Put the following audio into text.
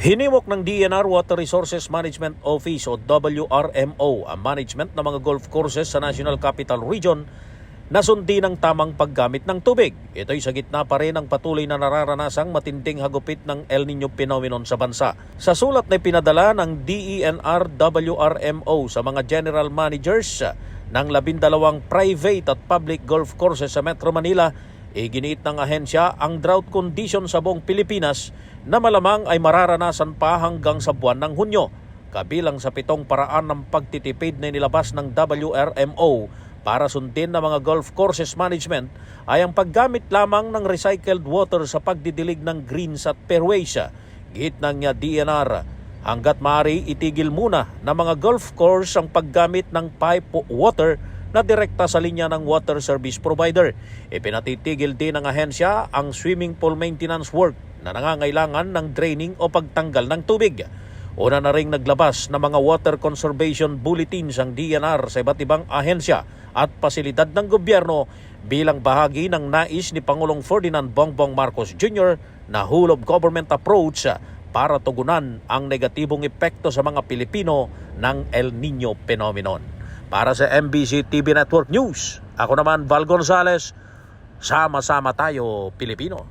Hinimok ng DNR Water Resources Management Office o WRMO ang management ng mga golf courses sa National Capital Region na sundi ng tamang paggamit ng tubig. Ito'y sa gitna pa rin ng patuloy na nararanasang matinding hagupit ng El Nino phenomenon sa bansa. Sa sulat na pinadala ng DENR WRMO sa mga general managers ng labindalawang private at public golf courses sa Metro Manila, Iginiit ng ahensya ang drought condition sa buong Pilipinas na malamang ay mararanasan pa hanggang sa buwan ng Hunyo. Kabilang sa pitong paraan ng pagtitipid na nilabas ng WRMO para sundin ng mga golf courses management ay ang paggamit lamang ng recycled water sa pagdidilig ng greens at fairways. Git ng DNR, hanggat maaari itigil muna ng mga golf course ang paggamit ng pipe water na direkta sa linya ng water service provider. Ipinatitigil din ng ahensya ang swimming pool maintenance work na nangangailangan ng draining o pagtanggal ng tubig. Una na ring naglabas ng mga water conservation bulletins ang DNR sa iba't ibang ahensya at pasilidad ng gobyerno bilang bahagi ng nais ni Pangulong Ferdinand Bongbong Marcos Jr. na whole of government approach para tugunan ang negatibong epekto sa mga Pilipino ng El Nino phenomenon. Para sa MBC TV Network News, ako naman Val Gonzales, sama-sama tayo Pilipino.